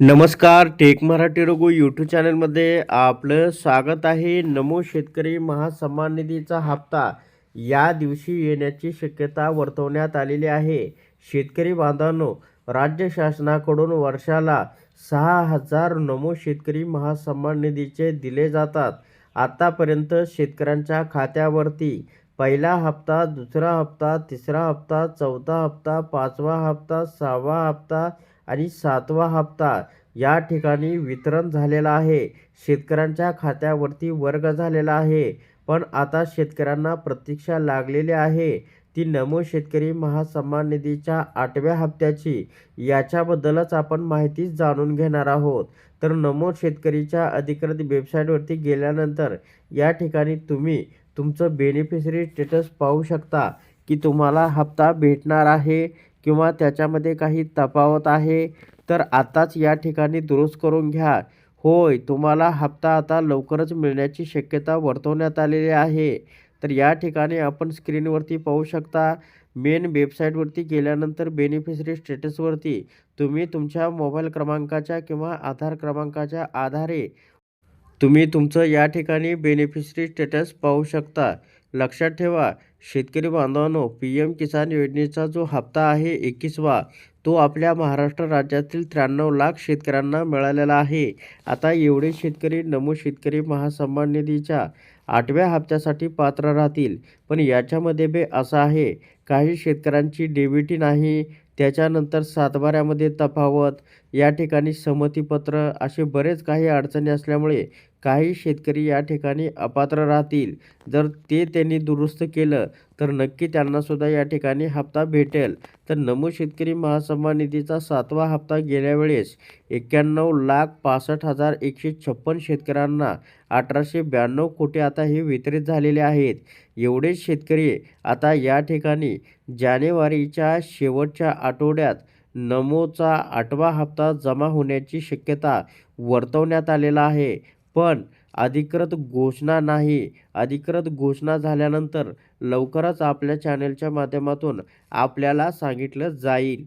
नमस्कार take Marathi Raghu YouTube चॅनलमध्ये आपलं स्वागत आहे. नमो शेतकरी महासन्मान निधीचा हप्ता या दिवशी येण्याची शक्यता वर्तवण्यात आलेली आहे. शेतकरी बांधवांनो राज्य शासनाकडून वर्षाला सहा हजार नमो शेतकरी महासन्मान निधीचे दिले जातात. आत्तापर्यंत शेतकऱ्यांच्या खात्यावरती पहिला हप्ता दुसरा हप्ता तिसरा हप्ता चौथा हप्ता पाचवा हप्ता सहावा हप्ता आणि सातवा हप्ता या ठिकाणी वितरण झालेला आहे. शेतकऱ्यांच्या खात्यावरती वर्ग झालेला आहे. पण आता शेतकऱ्यांना प्रतीक्षा लागलेली आहे. ती नमो शेतकरी महासन्मान निधीच्या आठव्या हप्त्याची. याच्याबद्दलच आपण माहिती जाणून घेणार आहोत. तर नमो शेतकरीच्या अधिकृत वेबसाईटवरती गेल्यानंतर या ठिकाणी तुम्ही तुमचं बेनिफिशरी स्टेटस पाहू शकता की तुम्हाला हप्ता भेटणार आहे. किंवा त्याच्यामध्ये काही तफावत आहे तर आताच या ठिकाणी दुरुस्त करून घ्या. होय तुम्हाला हप्ता आता लवकरच मिळण्याची शक्यता वर्तवण्यात आलेली आहे. तर या ठिकाणी आपण स्क्रीनवरती पाहू शकता मेन वेबसाईटवरती गेल्यानंतर बेनिफिशरी स्टेटसवरती तुम्ही तुमच्या मोबाईल क्रमांकाच्या किंवा आधार क्रमांकाच्या आधारे तुम्ही तुमचं या ठिकाणी बेनिफिशरी स्टेटस पाहू शकता. लक्षात ठेवा शेतकरी बांधवांनो पी एम किसान योजनेचा जो हप्ता आहे एकवीसवा तो आपल्या महाराष्ट्र राज्यातील त्र्याण्णव लाख शेतकऱ्यांना मिळालेला आहे. आता एवढे शेतकरी नमो शेतकरी महासन्मान निधीच्या आठव्या हप्त्यासाठी पात्र राहतील. पण याच्यामध्ये बे असं आहे काही शेतकऱ्यांची डेबिटी नाही त्याच्यानंतर सातबाऱ्यामध्ये तफावत या ठिकाणी संमतीपत्र असे बरेच काही अडचणी असल्यामुळे काही शेतकरी या ठिकाणी अपात्र राहतील. जर ते त्यांनी दुरुस्त केलं तर नक्की त्यांनासुद्धा या ठिकाणी हप्ता भेटेल. तर नमो शेतकरी महासन्मान निधीचा सातवा हप्ता गेल्या वेळेस एक्क्याण्णव लाख पासष्ट हजार एकशे छप्पन शेतकऱ्यांना अठराशे ब्याण्णव कोटी आता हे वितरित झालेले आहेत. एवढेच शेतकरी आता या ठिकाणी जानेवारीच्या शेवटच्या आठवड्यात नमोचा आठवा हप्ता जमा होण्याची शक्यता वर्तवण्यात आलेला आहे. पण अधिकृत घोषणा नाही. अधिकृत घोषणा झाल्यानंतर लवकरच आपल्या चॅनलच्या माध्यमातून आपल्याला सांगितलं जाईल.